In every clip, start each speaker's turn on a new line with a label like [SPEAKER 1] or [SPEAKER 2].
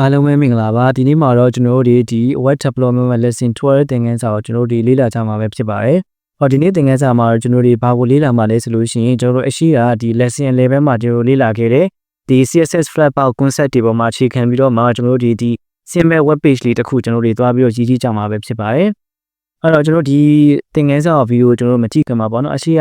[SPEAKER 1] အားလုံးပဲမင်္ဂလာပါဒီနေ့မှာတော့ကျွန်တော်တို့ဒီ web development lesson 12သင်ခန်းစာကိုကျွန်တော်တို့ဒီလေ့လာကြမှာပဲဖြစ်ပါတယ်။ဟောဒီနေ့သင်ခန်းစာမှာတော့ကျွန်တော်တို့ဘာကိုလေ့လာမှာလဲဆိုလို့ရှိရင်ကျွန်တော်တို့အရှိကဒီ lesson 11မှာကျွန်တော်တို့လေ့လာခဲ့တဲ့ဒီ CSS Flatpak concept တွေပေါ်မှာအခြေခံပြီးတော့မှကျွန်တော်တို့ဒီဒီ simple web page လေးတစ်ခုကျွန်တော်တို့သွားပြီးတော့ရည်ကြည့်ကြမှာပဲဖြစ်ပါတယ်။ အဲ့တော့ကျွန်တော်ဒီသင်ခန်းစာဗီဒီယိုကျွန်တော်တို့မကြည့်ခင်မှာပေါ့နော်အရှိရ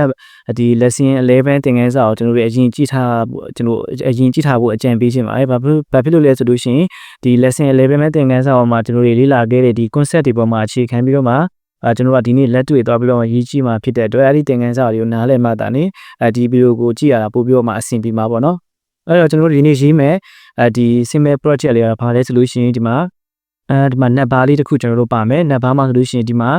[SPEAKER 1] ဒီ lesson 11သင်ခန်းစာကိုကျွန်တော်တို့အရင်ကြည့်ထားကျွန်တော်အရင်ကြည့်ထားဖို့အကြံပေးခြင်းပါတယ်ဘာဖြစ်ဘာဖြစ်လို့လဲဆိုလို့ရှိရင်ဒီ lesson 11မဲ့သင်ခန်းစာပေါ်မှာကျွန်တော်တို့လေ့လာခဲ့တဲ့ဒီ concept တွေပေါ်မှာအခြေခံပြီးတော့မှအဲကျွန်တော်ကဒီနေ့လက်တွေ့သွားပြီးတော့ရေးကြည့်မှာဖြစ်တဲ့အတွက်အဲ့ဒီသင်ခန်းစာတွေကိုနားလည်မှသာနေအဲဒီဗီဒီယိုကိုကြည့်ရတာပို့ပြီးတော့မှအဆင်ပြေမှာပေါ့နော်အဲ့တော့ကျွန်တော်တို့ဒီနေ့ရေးမယ်အဲဒီ simple project လေးကဘာလဲဆိုလို့ရှိရင်ဒီမှာ အဲဒီမှာ net bar လေးတစ်ခုကျွန်တော်တို့ပါမယ် net bar မှာဆိုလို့ရှိရင်ဒီမှာ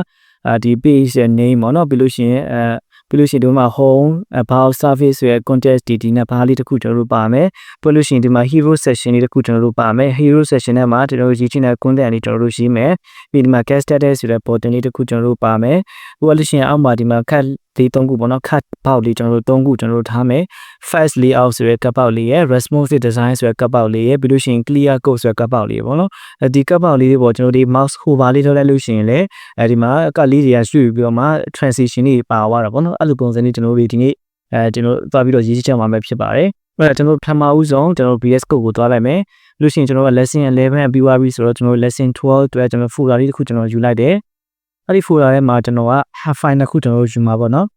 [SPEAKER 1] အဲဒီ page ရဲ့ name ပေါ့နော်ပြီးလို့ရှိရင်အဲပြီးလို့ရှိရင်ဒီမှာ home about service ဆိုရယ် context ဒီဒီနဲ့ဘာလေးတစ်ခုကျွန်တော်တို့ပါမယ်ပြီးလို့ရှိရင်ဒီမှာ hero section လေးတစ်ခုကျွန်တော်တို့ပါမယ် hero section ထဲမှာကျွန်တော်တို့ရေးချင်တဲ့ content လေးကျွန်တော်တို့ရေးမယ်ပြီးဒီမှာ guest status ဆိုတဲ့ button လေးတစ်ခုကျွန်တော်တို့ပါမယ်ပြီးလို့ရှိရင်အောက်မှာဒီမှာ cut လေး၃ခုပေါ့နော် cut ပေါက်လေးကျွန်တော်တို့၃ခုကျွန်တော်တို့ထားမယ် fast layout ဆိုတဲ့ cut ပေါက်လေးရယ် responsive design ဆိုတဲ့ cut ပေါက်လေးရယ်ပြီးလို့ရှိရင် clear code ဆိုတဲ့ cut ပေါက်လေးပေါ့နော်ဒီ cut ပေါက်လေးတွေပေါ့ကျွန်တော်တို့ mouse hover လေးထုတ်လိုက်လို့ရှိရင်လည်းအဲဒီမှာ cut လေးတွေကရွှေ့ပြီးတော့မှ transition တွေပါသွားတာပေါ့နော်အဲ့လိုပုံစံလေးကျွန်တော်တို့ဒီနေ့အဲကျွန်တော်သွားပြီးတော့ရေးချင်မှာပဲဖြစ်ပါတယ်အဲ့ဒါကျွန်တော်ပထမဦးဆုံးကျွန်တော် VS Code ကိုသွားလိုက်မယ်လို့ရှိရင်ကျွန်တော်က lesson 11ပြီးသွားပြီဆိုတော့ကျွန်တော် lesson 12အတွက်ကျွန်တော် folder လေးတစ်ခုကျွန်တော်ယူလိုက်တယ် အဲ့ဒီ folder ထဲမှာကျွန်တော်က have file တစ်ခုကျွန်တော်ယူမှာပေါ့နော်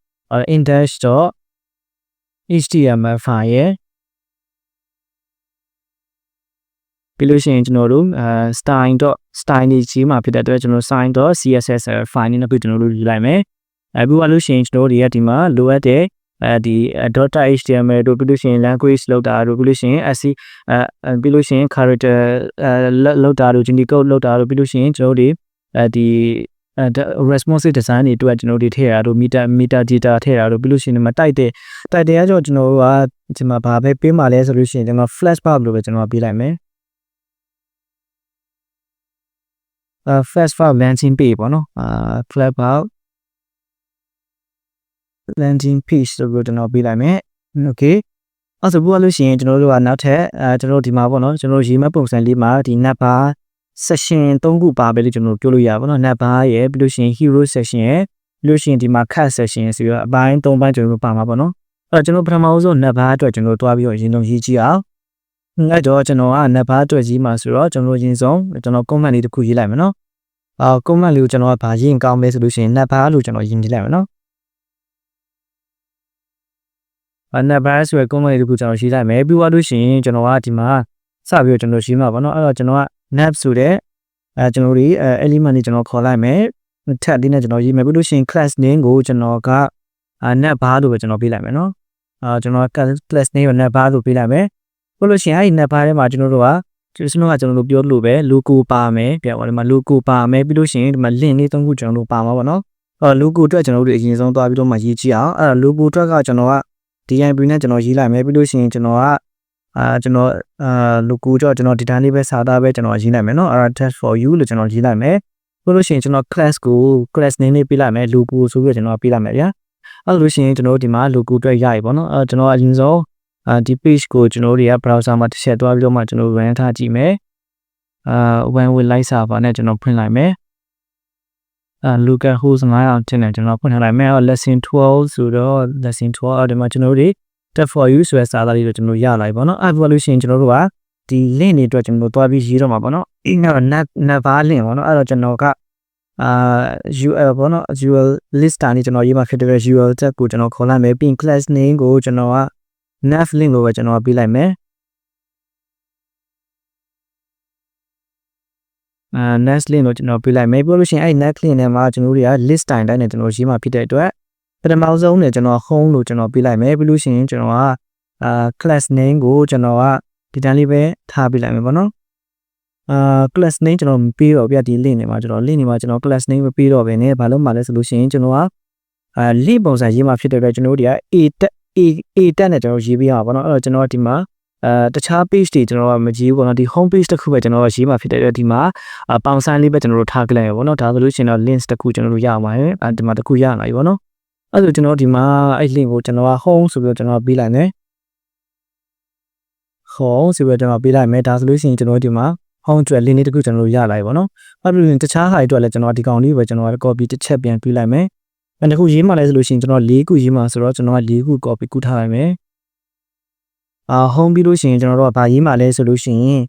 [SPEAKER 1] index.html file ရယ်ပြီးလို့ရှိရင်ကျွန်တော်တို့အဲ style.style နေကြီးမှာဖြစ်တဲ့အတွက်ကျွန်တော် sign.css file နဲ့ပြီးကျွန်တော်တို့ယူလိုက်မယ်အဲပြီးတော့လို့ရှိရင်ကျွန်တော်တို့တွေကဒီမှာလိုအပ်တဲ့အဲဒီ .html တို့ပြီးလို့ရှိရင် language လောက်တာတို့ပြီးလို့ရှိရင် sc အဲပြီးလို့ရှိရင် character အဲလောက်တာတို့ unique code လောက်တာတို့ပြီးလို့ရှိရင်ကျွန်တော်တို့ဒီအဲဒီ အဲ responsive design တွေအတွက်ကျွန်တော်တို့ထည့်ရတို့ meter meter data ထည့်ရတို့ပြီးလို့ရှိရင်ဒီမှာတိုက်တဲ့တိုက်တဲ့ကကြောကျွန်တော်တို့ကဒီမှာဘာပဲပေးမှလဲဆိုလို့ရှိရင်ဒီမှာ flash bar လို့ပဲကျွန်တော်ပေးလိုက်မယ်အဲ flash bar launching page ပေါ့နော်အာ flash bar landing page ဆိုပြီးကျွန်တော်ပေးလိုက်မယ် okay အဲ့ဆိုပို့လို့ရှိရင်ကျွန်တော်တို့ကနောက်ထပ်အဲကျွန်တော်ဒီမှာပေါ့နော်ကျွန်တော်ရေးမဲ့ပုံစံလေးမှာဒီ nap bar session 3ခုပါပဲလို့ကျွန်တော်ပြောလို့ရပါတော့ nap bar ရယ်ပြီးလို့ရှိရင် hero session ရယ်ပြီးလို့ရှိရင်ဒီမှာ cut session ဆိုပြီးတော့အပိုင်း3ပိုင်းကျွန်တော်တို့ပါမှာပေါ့နော်အဲ့တော့ကျွန်တော်ပထမဆုံး nap bar အတွက်ကျွန်တော်တွားပြီးတော့ရင်းဆုံးရေးကြည့်အောင်အဲ့တော့ကျွန်တော်က nap bar အတွက်ရေးမှာဆိုတော့ကျွန်တော်ရင်းဆုံးကျွန်တော် comment လေးတစ်ခုရေးလိုက်မယ်နော်အာ comment လေးကိုကျွန်တော်ကဗာရေးရင်ကောင်းမယ်ဆိုလို့ရှိရင် nap bar လို့ကျွန်တော်ရေးနေလိုက်မယ်နော်အနက်ဘတ်ဆိုရယ်ကုန်းမလေးတခုကျွန်တော်ရေးလိုက်မယ်ပြီးသွားလို့ရှိရင်ကျွန်တော်ကဒီမှာစပြီးတော့ကျွန်တော်ရေးမှာပေါ့နော်အဲ့တော့ကျွန်တော်က nap ဆိုတဲ့အဲကျွန်တော်ဒီ element တွေကျွန်တော်ခေါ်လိုက်မယ်ထပ်လေးနဲ့ကျွန်တော်ရေးမယ်ပြီးလို့ရှိရင် class name ကိုကျွန်တော်က nap bar လို့ပဲကျွန်တော်ပေးလိုက်မယ်နော်အာကျွန်တော် class name ကို nap bar လို့ပေးလိုက်မယ်ပြီးလို့ရှိရင်အဲ့ဒီ nap bar ထဲမှာကျွန်တော်တို့ကကျွန်တော်ကကျွန်တော်တို့ပြောလို့ပဲ logo ပါမယ်ပြန်ပါဒီမှာ logo ပါမယ်ပြီးလို့ရှိရင်ဒီမှာ link လေးသုံးခုကျွန်တော်တို့ပါမှာပေါ့နော်အော် logo အတွက်ကျွန်တော်တို့အရင်ဆုံးသွားပြီးတော့မှရေးကြည့်အောင်အဲ့ဒါ logo အတွက်ကကျွန်တော်က DIB နဲ့ကျွန်တော်ရေးလိုက်မယ်ပြီးလို့ရှိရင်ကျွန်တော်က အာကျွန်တော်အာလူကူကြောကျွန်တော်ဒီတိုင်းလေးပဲစာသားပဲကျွန်တော်ရေးလိုက်မယ်နော် ara test for you လို့ကျွန်တော်ရေးလိုက်မယ်ဆိုလို့ရှိရင်ကျွန်တော် class ကို class name လေးပေးလိုက်မယ်လူကူဆိုပြီးကျွန်တော်ပေးလိုက်မယ်ဗျာအဲ့လို့ရှိရင်ကျွန်တော်ဒီမှာလူကူအတွက်ရရပေါ့နော်အဲကျွန်တော်အရင်ဆုံးအာဒီ page ကိုကျွန်တော်တွေက browser မှာတစ်ချက်သွားပြီးတော့မှကျွန်တော် run ထားကြည့်မယ်အာ when we light server နဲ့ကျွန်တော်ဖွင့်လိုက်မယ်အာ local host 9000တင်တယ်ကျွန်တော်ဖွင့်ထားလိုက်မယ်အဲ lesson 12ဆိုတော့ lesson 12အဲ့ဒီမှာကျွန်တော်တို့ tab for you ဆိုတဲ့စာသားလေးကိုကျွန်တော်ရလိုက်ပါတော့အဲ့ဒါလို့ရှိရင်ကျွန်တော်တို့ကဒီ link တွေအတွက်ကျွန်တော်တွားပြီးရေးတော့မှာပေါ့နော်အင်းက net never link ပေါ့နော်အဲ့တော့ကျွန်တော်ကအာ UL ပေါ့နော် UL list တာနေကျွန်တော်ရေးမှာဖြစ်တဲ့ UL tab ကိုကျွန်တော်ခေါ်လိုက်မယ်ပြီး class name ကိုကျွန်တော်က nav link ကိုပဲကျွန်တော်ပေးလိုက်မယ်အာ next link ကိုကျွန်တော်ပေးလိုက်မယ်ပြောလို့ရှိရင်အဲ့ next link ထဲမှာကျွန်တော်တို့တွေက list time တိုင်းနဲ့ကျွန်တော်ရေးမှာဖြစ်တဲ့အတွက် ပထမဆုံးနဲ့ကျွန်တော် home လို့ကျွန်တော်ပေးလိုက်မယ်ပြီးလို့ရှိရင်ကျွန်တော်ကအာ class name ကိုကျွန်တော်ကဒီတန်းလေးပဲထားပေးလိုက်မယ်ပေါ့နော်အာ class name ကျွန်တော်မပေးတော့ဗျဒီ link တွေမှာကျွန်တော် link တွေမှာကျွန်တော် class name မပေးတော့ဘဲနဲ့ဘာလို့မှလဲဆိုလို့ရှိရင်ကျွန်တော်ကအာ link ပုံစံရေးမှာဖြစ်တဲ့အတွက်ကျွန်တော်တို့တွေက a တက် a a တက်နဲ့ကျွန်တော်ရေးပေးရမှာပေါ့နော်အဲ့တော့ကျွန်တော်ဒီမှာအဲတခြား page တွေကျွန်တော်ကမကြည့်ဘူးပေါ့နော်ဒီ home page တစ်ခုပဲကျွန်တော်ကရေးမှာဖြစ်တဲ့အတွက်ဒီမှာပေါင်ဆိုင်လေးပဲကျွန်တော်တို့ထားကြလိုက်ရပေါ့နော်ဒါဆိုလို့ရှိရင်တော့ links တစ်ခုကျွန်တော်တို့ရအောင်ပါရယ်အဲဒီမှာတစ်ခုရလာပြီပေါ့နော် အဲ့ဒါကျွန်တော်ဒီမှာအဲ့ link ကိုကျွန်တော်က home ဆိုပြီးတော့ကျွန်တော်ပေးလိုက်မယ် home ဆိုပြီးတော့ကျွန်တော်ပေးလိုက်မယ်ဒါဆိုလို့ရှိရင်ကျွန်တော်ဒီမှာ home အတွက် link လေးတစ်ခုကျွန်တော်တို့ရလာပြီပေါ့နော်အဲ့လိုရင်တခြားဟာတွေအတွက်လည်းကျွန်တော်ဒီကောင်လေးပဲကျွန်တော်က copy တစ်ချက်ပြန်ပြလိုက်မယ်အဲ့တစ်ခုရေးမှလဲဆိုလို့ရှိရင်ကျွန်တော်၄ခုရေးမှဆိုတော့ကျွန်တော်က၄ခု copy ကူးထားလိုက်မယ်အာ home ပြီးလို့ရှိရင်ကျွန်တော်တို့ကဘာရေးမှလဲဆိုလို့ရှိရင်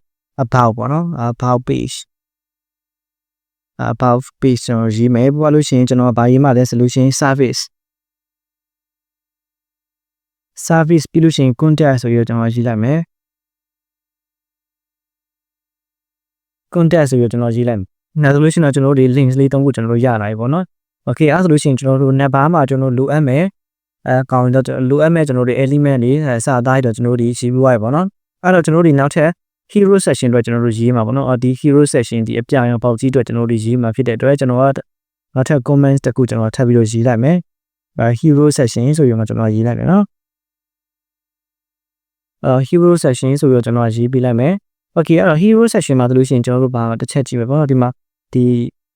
[SPEAKER 1] about ပေါ့နော် about page about page ကျွန်တော်ရေးမယ်ပြောလို့ရှိရင်ကျွန်တော်ကဘာရေးမှလဲဆိုလို့ရှိရင် service service ပြီးလို့ရှိရင် contact ဆိုပြီးတော့ကျွန်တော်ရေးလိုက်မယ် contact ဆိုပြီးတော့ကျွန်တော်ရေးလိုက်မယ်။နောက်ဆိုလို့ရှိရင်တော့ကျွန်တော်တို့ဒီ links လေးသုံးခုကျွန်တော်တို့ရလာပြီပေါ့နော်။ Okay အဲဆိုလို့ရှိရင်ကျွန်တော်တို့ net bar မှာကျွန်တော်လိုအပ်မယ်အဲကောင်းတော့လိုအပ်မဲ့ကျွန်တော်တို့ element တွေအဲစသားတော့ကျွန်တော်တို့ဒီရေးပြီးွားရပေါ့နော်။အဲ့တော့ကျွန်တော်တို့ဒီနောက်ထပ် hero section အတွက်ကျွန်တော်တို့ရေးမှာပေါ့နော်။ဒီ hero section ဒီအပြရောင်ပေါက်ကြီးအတွက်ကျွန်တော်တို့ရေးမှာဖြစ်တဲ့အတွက်ကျွန်တော်ကနောက်ထပ် comments တစ်ခုကျွန်တော်ထပ်ပြီးတော့ရေးလိုက်မယ်။အဲ hero section ဆိုပြီးတော့ကျွန်တော်ရေးလိုက်မယ်နော်။အဲ hero section ဆိုပြီးတော့ကျွန်တော်ရေးပြလိုက်မယ်။ Okay အဲ့တော့ hero section မှာဆိုလို့ရှိရင်ကျွန်တော်တို့ဘာတစ်ချက်ကြည့်မယ်ပေါ့နော်ဒီမှာဒီ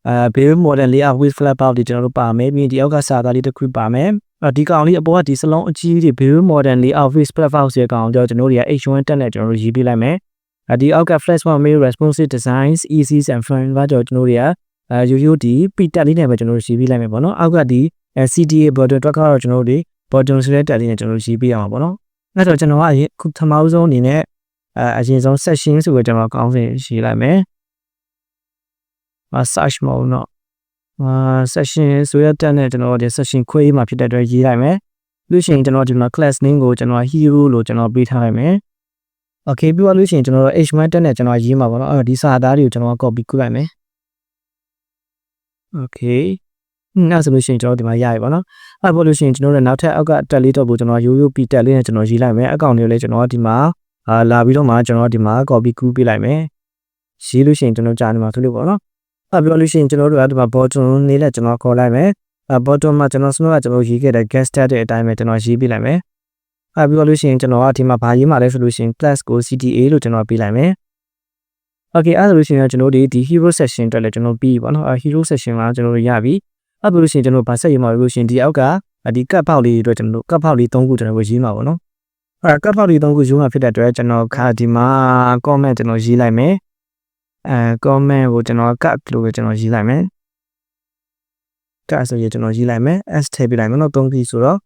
[SPEAKER 1] အဲ build model လေးအ with flap out ဒီကျွန်တော်တို့ပါမယ်ပြီးရင်ဒီအောက်ကစာသားလေးတစ်ခုပါမယ်အဲဒီကောင်လေးအပေါ်ကဒီစလုံးအကြီးကြီး build model လေး out with flap out ရဲ့ကောင်ကြောင့်ကျွန်တော်တို့က H1 တက်နဲ့ကျွန်တော်တို့ရေးပြလိုက်မယ်အဲဒီအောက်က flash one mail responsive designs easy and fun ကကြောင့်ကျွန်တော်တို့ကအဲရိုးရိုးဒီ p တက်လေးနဲ့ပဲကျွန်တော်တို့ရေးပြလိုက်မယ်ပေါ့နော်အောက်ကဒီ CTA border တွက်ကတော့ကျွန်တော်တို့ဒီ border ဆိုတဲ့တက်လေးနဲ့ကျွန်တော်တို့ရေးပြရမှာပေါ့နော် အဲ့တော့ကျွန်တော်ကအခုပထမဆုံးအနေနဲ့အဲအရင်ဆုံး section ဆိုပြီးကျွန်တော်ကောင်းစဉ်ရေးလိုက်မယ်မ search မဟုတ်တော့အာ section ဆိုရတဲ့နဲ့ကျွန်တော်ဒီ section ခွဲမှာဖြစ်တဲ့အတွက်ရေးလိုက်မယ်လို့ရှိရင်ကျွန်တော်ဒီမှာ class name ကိုကျွန်တော် hero လို့ကျွန်တော်ပေးထားလိုက်မယ် okay ပြီးသွားလို့ရှိရင်ကျွန်တော် h1 တက်နဲ့ကျွန်တော်ရေးမှာပေါ့နော်အဲ့တော့ဒီစာသားတွေကိုကျွန်တော် copy ကူလိုက်မယ် okay ။နောက်ဆိုလို့ရှိရင်ကျွန်တော်ဒီမှာရရပါတော့။အဲ့ပေါ်လို့ရှိရင်ကျွန်တော်လည်းနောက်ထပ်အောက်ကတက်လေးတော့ကိုကျွန်တော်ရိုးရိုးပြီးတက်လေးနဲ့ကျွန်တော်ရေးလိုက်မယ်။အကောင့်လေးကိုလည်းကျွန်တော်ဒီမှာအာလာပြီးတော့မှကျွန်တော်ဒီမှာ copy ကူးပေးလိုက်မယ်။ရေးလို့ရှိရင်ကျွန်တော်ကြာနေမှာဆိုလို့ပေါ့နော်။အဲ့ပြောလို့ရှိရင်ကျွန်တော်တို့ကဒီမှာ button လေးနဲ့ကျွန်တော်ခေါ်လိုက်မယ်။အဲ button မှာကျွန်တော်စမကကျွန်တော်ရေးခဲ့တဲ့ guest tag တဲ့အတိုင်းပဲကျွန်တော်ရေးပေးလိုက်မယ်။အဲ့ပြောလို့ရှိရင်ကျွန်တော်ကဒီမှာဘာရေးမှလဲဆိုလို့ရှိရင် class ကို CTA လို့ကျွန်တော်ပေးလိုက်မယ်။ Okay အဲ့ဒါလို့ရှိရင်ကျွန်တော်တို့ဒီ hero session အတွက်လည်းကျွန်တော်ပြီးပါတော့အဲ hero session ကကျွန်တော်တို့ရပြီ အဲ့ပြောလို့ရှိရင်ကျွန်တော်ဗာဆက်ရေးမှာလို့ရှိရင်ဒီအောက်ကဒီကတ်ပေါက်လေးတွေအတွက်ကျွန်တော်တို့ကတ်ပေါက်လေး၃ခုကျွန်တော်ရေးမှာပေါ့နော်အဲကတ်ပေါက်လေး၃ခုရေးမှာဖြစ်တဲ့အတွက်ကျွန်တော်ခါဒီမှာ comment ကျွန်တော်ရေးလိုက်မယ်အဲ comment ကိုကျွန်တော် cut လို့ပဲကျွန်တော်ရေးလိုက်မယ် cut ဆိုရင်ကျွန်တော်ရေးလိုက်မယ် s ထည့်ပြလိုက်မယ်နော်၃ခုဆိုတော့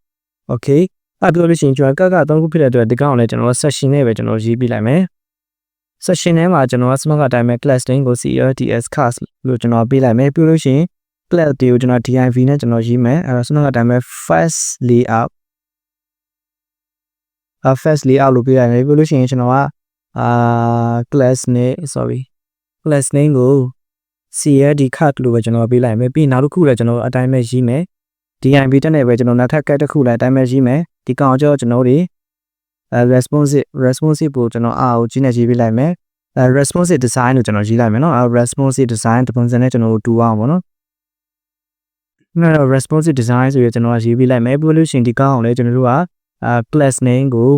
[SPEAKER 1] okay အဲ့ပြောလို့ရှိရင်ကျွန်တော် cut က၃ခုဖြစ်တဲ့အတွက်ဒီကောင်လည်းကျွန်တော် session နဲ့ပဲကျွန်တော်ရေးပြလိုက်မယ် session ထဲမှာကျွန်တော် smart အတိုင်းပဲ class name ကို CLTS class လို့ကျွန်တော်ပေးလိုက်မယ်ပြီးလို့ရှိရင် class တွေကိုကျွန်တော် div နဲ့ကျွန်တော်ရေးမယ်အဲ့တော့ smart အတိုင်းပဲ first layout အ first layout လို့ပေးလိုက်မယ်ပြီးလို့ရှိရင်ကျွန်တော်ကအာ class name sorry class name ကို CLD card လို့ပဲကျွန်တော်ပေးလိုက်မယ်ပြီးနောက်တစ်ခုလည်းကျွန်တော်အတိုင်းပဲရေးမယ် DIB တက်နေပဲကျွန်တော်နောက်ထပ် cut တစ်ခုလည်းအတိုင်းပဲရေးမယ်ဒီကောင်ကြောကျွန်တော်တို့အဲ responsive responsive ကိုကျွန်တော်အားကိုကြီးနေရေးပေးလိုက်မယ်အဲ responsive design ကိုကျွန်တော်ရေးလိုက်မယ်နော်အဲ responsive design တပုံစံနဲ့ကျွန်တော်တို့တူအောင်ပေါ့နော် နော် responsive design ဆိုရကျွန်တော်ရေးပေးလိုက်မယ်ပြီးလို့ရှိရင်ဒီကောင်အောင်လဲကျွန်တော်တို့ကအဲ class name ကို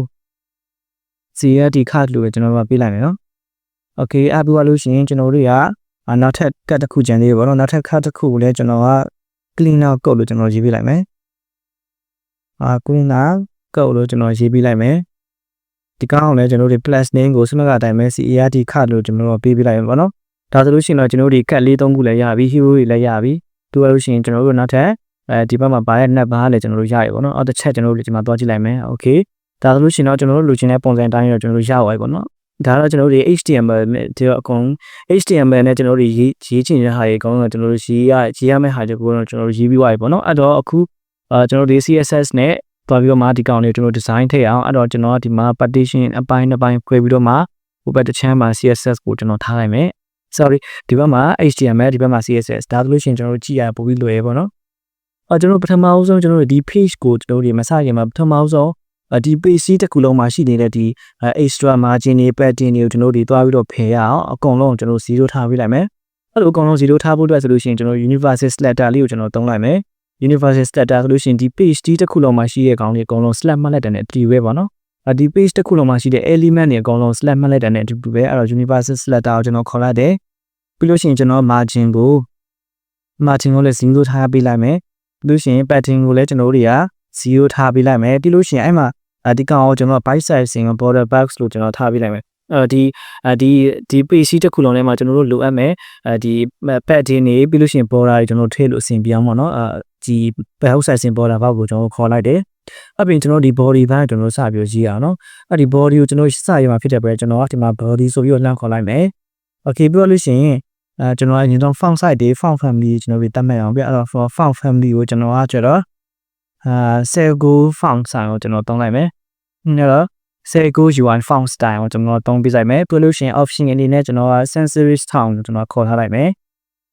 [SPEAKER 1] CRD card လို့ပဲကျွန်တော်တို့ပေးလိုက်မယ်နော် okay အပြီးလို့ရှိရင်ကျွန်တော်တို့ကနောက်ထပ် cut တစ်ခုကျန်သေးတယ်ပေါ့နော်နောက်ထပ် cut တစ်ခုကိုလည်းကျွန်တော်က cleaner code လို့ကျွန်တော်ရေးပေးလိုက်မယ်အာ cleaner code လို့ကျွန်တော်ရေးပေးလိုက်မယ်ဒီကောင်အောင်လည်းကျွန်တော်တို့ plus name ကိုစမကအတိုင်းပဲ CART card လို့ကျွန်တော်တို့ပေးပေးလိုက်မယ်ပေါ့နော်ဒါဆိုလို့ရှိရင်တော့ကျွန်တော်တို့ဒီ cut လေးသုံးခုလည်းရပြီ hero တွေလည်းရပြီ တူရလို့ရှိရင်ကျွန်တော်တို့နောက်ထပ်အဲဒီဘက်မှာပါတဲ့ net bar လည်းကျွန်တော်တို့ရရပေါ့နော်အော်တစ်ချက်ကျွန်တော်တို့ဒီမှာသွားကြည့်လိုက်မယ် okay ဒါဆိုလို့ရှိရင်တော့ကျွန်တော်တို့လိုချင်တဲ့ပုံစံတိုင်းတော့ကျွန်တော်တို့ရပါပြီပေါ့နော်ဒါတော့ကျွန်တော်တို့ HTML နဲ့ဒီအကုန် HTML နဲ့ကျွန်တော်တို့ရေးရေးချင်တဲ့ဟာတွေအကုန်လုံးကျွန်တော်တို့ရေးရရေးရမယ့်ဟာတွေကိုတော့ကျွန်တော်တို့ရေးပြီးသွားပြီပေါ့နော်အဲ့တော့အခုအာကျွန်တော်တို့ CSS နဲ့တွားပြီးတော့မှဒီကောင်လေးကျွန်တော် design ထည့်အောင်အဲ့တော့ကျွန်တော်ဒီမှာ partition အပိုင်းတစ်ပိုင်းခွဲပြီးတော့မှဟိုဘက်တစ်ချမ်းမှာ CSS ကိုကျွန်တော်ထားလိုက်မယ် sorry ဒီဘက်မှာ HTML ဒီဘက်မှာ CSS ဒါဆိုလို့ရှိရင်ကျွန်တော်တို့ကြည့်ရပိုပြီးလွယ်ပေါ့နော်အော်ကျွန်တော်ပထမအဆုံးကျွန်တော်တို့ဒီ page ကိုကျွန်တော်တို့ဒီမစခင်မှာပထမအဆုံးဒီ page တစ်ခုလုံးမှာရှိနေတဲ့ဒီ extra margin တွေ padding တွေကိုကျွန်တော်တို့ဒီသွားပြီးတော့ဖယ်ရအောင်အကုန်လုံးကျွန်တော်0ထားပေးလိုက်မယ်အဲ့လိုအကုန်လုံး0ထားဖို့အတွက်ဆိုလို့ရှိရင်ကျွန်တော် universal slider လေးကိုကျွန်တော်သုံးလိုက်မယ် universal slider ဆိုလို့ရှိရင်ဒီ page တစ်ခုလုံးမှာရှိတဲ့ကောင်တွေအကုန်လုံး slash မှတ်လိုက်တဲ့နဲ့အတူပဲပေါ့နော် ဒီ page တစ်ခုလုံးမှာရှိတဲ့ element တွေအကုန်လုံး slash မှတ်လိုက်တဲ့နဲ့အတူပဲအဲ့တော့ universal slider ကိုကျွန်တော်ခေါ်လိုက်တယ်ပြီးလို့ရှိရင်ကျွန်တော် margin ကို margin ကိုလည်း0ထားပေးလိုက်မယ်ပြီးလို့ရှိရင် padding ကိုလည်းကျွန်တော်တို့တွေက0ထားပေးလိုက်မယ်ပြီးလို့ရှိရင်အဲ့မှာဒီကောင်ကိုကျွန်တော် byte sizing border box လို့ကျွန်တော်ထားပေးလိုက်မယ်အဲဒီအဲဒီဒီ page တစ်ခုလုံးထဲမှာကျွန်တော်တို့လိုအပ်မယ်အဲဒီ pad တွေနေပြီးလို့ရှိရင် border တွေကျွန်တော်ထည့်လို့အဆင်ပြေအောင်ပေါ့နော်အဲဒီ pad sizing border ဘောက်ကိုကျွန်တော်ခေါ်လိုက်တယ် အပြင်ကျွန်တော်ဒီ body ဘိုင်းကျွန်တော်စပြီးရေးအောင်နော်အဲ့ဒီ body ကိုကျွန်တော်စရမှာဖြစ်တဲ့ပဲကျွန်တော်ကဒီမှာ body ဆိုပြီးတော့လှမ်းခေါ်လိုက်မယ် okay ပြီးတော့လို့ရှိရင်အဲကျွန်တော်အရင်ဆုံး font size တွေ font family ကျွန်တော်ပြီးတတ်မှတ်အောင်ပြအဲ့တော့ font family ကိုကျွန်တော်ကကျတော့အာ Selgo font size ကိုကျွန်တော်သုံးလိုက်မယ်အဲ့တော့ Selgo UI font style ကိုကျွန်တော်သုံးပြလိုက်မယ်ပြီးလို့ရှိရင် option အနေနဲ့ကျွန်တော်က sans serif town ကိုကျွန်တော်ခေါ်ထားလိုက်မယ်